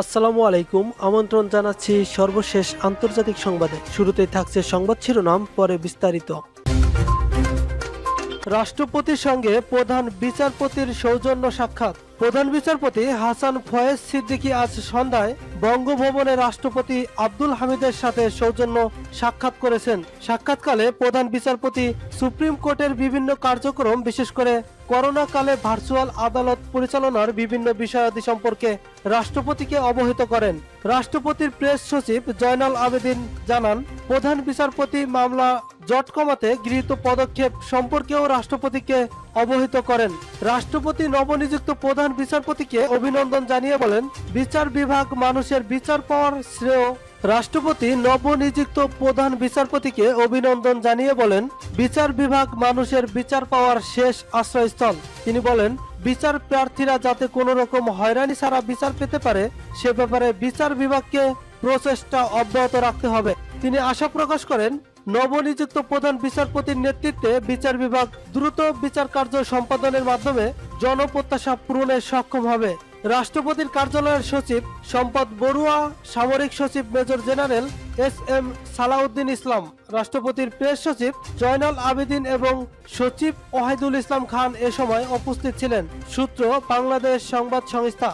আসসালামু আলাইকুম। আমন্ত্রণ জানাচ্ছি সর্বশেষ আন্তর্জাতিক সংবাদে। শুরুতেই থাকছে সংবাদ শিরোনাম, পরে বিস্তারিত। রাষ্ট্রপতির সঙ্গে প্রধান বিচারপতির সৌজন্য সাক্ষাৎ। প্রধান বিচারপতি হাসান ফয়েজ সিদ্দিকী আজ সন্ধ্যায় বঙ্গভবনে রাষ্ট্রপতি আব্দুল হামিদের সাথে সৌজন্য সাক্ষাৎ করেছেন। সাক্ষাৎকালে প্রধান বিচারপতি সুপ্রিম কোর্টের বিভিন্ন কার্যক্রম, বিশেষ করে করোনা কালে ভার্চুয়াল আদালত পরিচালনার বিভিন্ন বিষয়াদি সম্পর্কে রাষ্ট্রপতিকে অবহিত করেন। রাষ্ট্রপতির প্রেস সচিব জয়নাল আবেদিন জানান, প্রধান বিচারপতি মামলা জট কমাতে গৃহীত পদক্ষেপ সম্পর্কেও রাষ্ট্রপতিকে অবহিত করেন। রাষ্ট্রপতি নবনিযুক্ত প্রধান বিচারপতিকে অভিনন্দন জানিয়ে বলেন, বিচার বিভাগ মানুষের বিচার পাওয়ার শ্রেয় রাষ্ট্রপতি নবনিযুক্ত প্রধান বিচারপতিকে অভিনন্দন জানিয়ে বলেন, বিচার বিভাগ মানুষের বিচার পাওয়ার শেষ আশ্রয়স্থল। তিনি বলেন, বিচার প্রার্থীরা যাতে কোনো রকম হয়রানি ছাড়া বিচার পেতে পারে, সে ব্যাপারে বিচার বিভাগকে প্রচেষ্টা অব্যাহত রাখতে হবে। তিনি আশা প্রকাশ করেন, নবনিযুক্ত প্রধান বিচারপতির নেতৃত্বে বিচার বিভাগ দ্রুত বিচার কার্য সম্পাদনের মাধ্যমে জনপ্রত্যাশা পূরণে সক্ষম হবে। রাষ্ট্রপতির কার্যালয়ের সচিব সম্পদ বড়ুয়া, সামরিক সচিব major general S M Salauddin Islam, রাষ্ট্রপতির প্রেস সচিব জয়নাল আবেদিন এবং সচিব ওয়াহিদুল ইসলাম খান এ সময় উপস্থিত ছিলেন। সূত্র, বাংলাদেশ সংবাদ সংস্থা।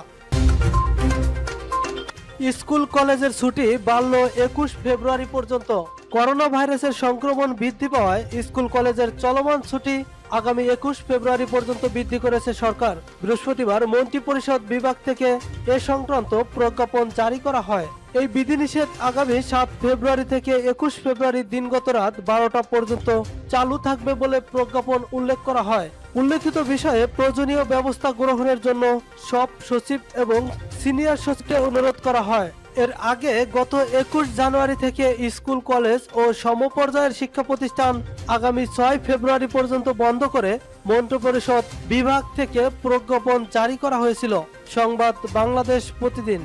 স্কুল কলেজের ছুটি বাড়ল একুশ ফেব্রুয়ারি পর্যন্ত। করোনা ভাইরাসের সংক্রমণ বৃদ্ধি পাওয়ায় স্কুল কলেজের চলমান ছুটি আগামী একুশ ফেব্রুয়ারি পর্যন্ত বৃদ্ধি করেছে সরকার। বৃহস্পতিবার মন্ত্রী পরিষদ বিভাগ থেকে এ সংক্রান্ত প্রজ্ঞাপন জারি করা হয়। এই বিধিনিষেধ আগামী সাত ফেব্রুয়ারি থেকে একুশ ফেব্রুয়ারি দিনগত রাত বারোটা পর্যন্ত চালু থাকবে বলে প্রজ্ঞাপন উল্লেখ করা হয়। উল্লেখিত বিষয়ে প্রয়োজনীয় ব্যবস্থা গ্রহণের জন্য সব সচিব এবং সিনিয়র সচিবকে অনুরোধ করা হয়। এর আগে গত একুশ জানুয়ারি থেকে স্কুল, কলেজ ও সমপর্যায়ের শিক্ষা প্রতিষ্ঠান আগামী ছয় ফেব্রুয়ারি পর্যন্ত বন্ধ করে মন্ত্রপরিষদ বিভাগ থেকে প্রজ্ঞাপন জারি করা হয়েছিল। সংবাদ বাংলাদেশ প্রতিদিন।